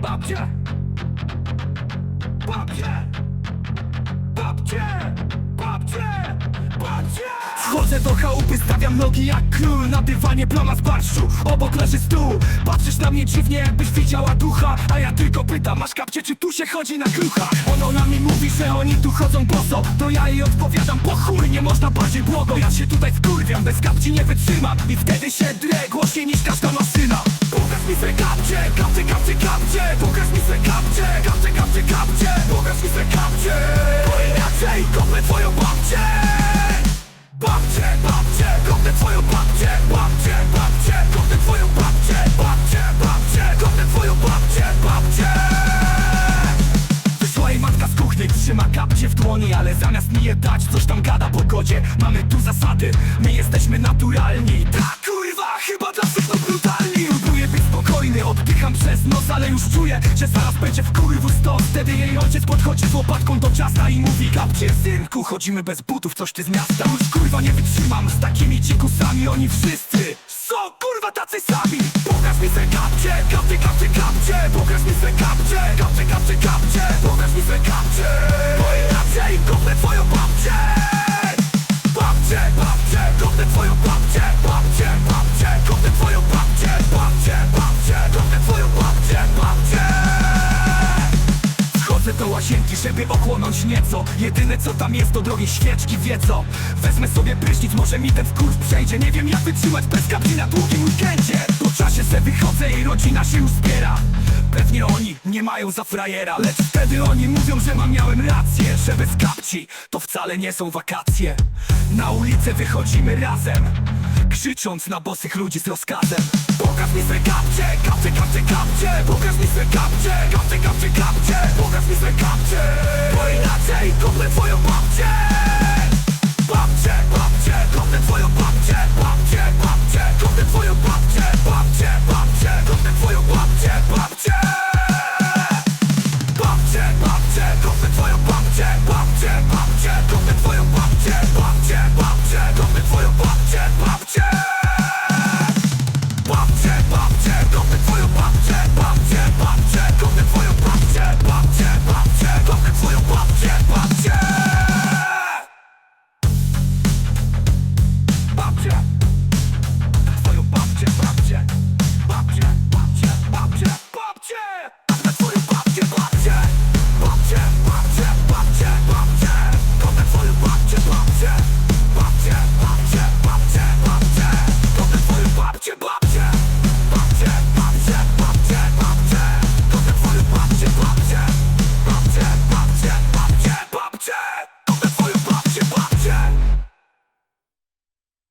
Babcie! Babcie! Babcie! Babcie! Babcie! Wchodzę do chałupy, stawiam nogi jak król Na dywanie plama z barszczu, obok leży stół Patrzysz na mnie dziwnie, jakbyś widziała ducha A ja tylko pytam, masz kapcie, czy tu się chodzi na krucha? Ona mi mówi, że oni tu chodzą boso To ja jej odpowiadam, po chuj, nie można bardziej błogo Ja się tutaj wkurwiam, bez kapci nie wytrzymam I wtedy się drę głośniej niż każda maszyna Pokaż mi swe kapcie, kapcie, kapcie, kapcie. Pokaż mi swe kapcie, bo inaczej kopnę twoją babcię. Babcie, babcie, kopnę twoją babcię. Babcie, babcie, kopnę twoją babcię. Babcie, babcie, kopnę twoją babcię Babcie. Wyszła jej matka z kuchni, trzyma kapcie w dłoni Ale zamiast mi je dać, coś tam gada po godzie. Mamy tu zasady, my jesteśmy naturalni. Tak kurwa, chyba dla wszystko brutalni oddycham przez nos Ale już czuję, że zaraz będzie w kurwu stąd Wtedy jej ojciec podchodzi z łopatką do ciasta I mówi kapcie, synku, chodzimy bez butów, coś ty z miasta. Już kurwa nie wytrzymam z takimi dzikusami Oni wszyscy są kurwa tacy sami. Pokaż mi se kapcie, kapcie, kapcie, kapcie Pokaż mi se kapcie, żeby ochłonąć nieco. Jedyne co tam jest to drogie świeczki, wie co? Wezmę sobie prysznic, może mi ten wkurw przejdzie. Nie wiem jak wytrzymać bez kapci na długim weekendzie. Po czasie se wychodzę i rodzina się już zbiera. Pewnie oni nie mają za frajera Lecz wtedy oni mówią, że mam miałem rację Że bez kapci to wcale nie są wakacje. Na ulicę wychodzimy razem Krzycząc na bosych ludzi z rozkazem. Pokaż mi swe kapcie, kapcie, kapcie, kapcie. Pokaż mi swe kapcie, kapcie, kapcie, kapcie. Pokaż mi swe kapcie. Bo inaczej kopię twoją mamę.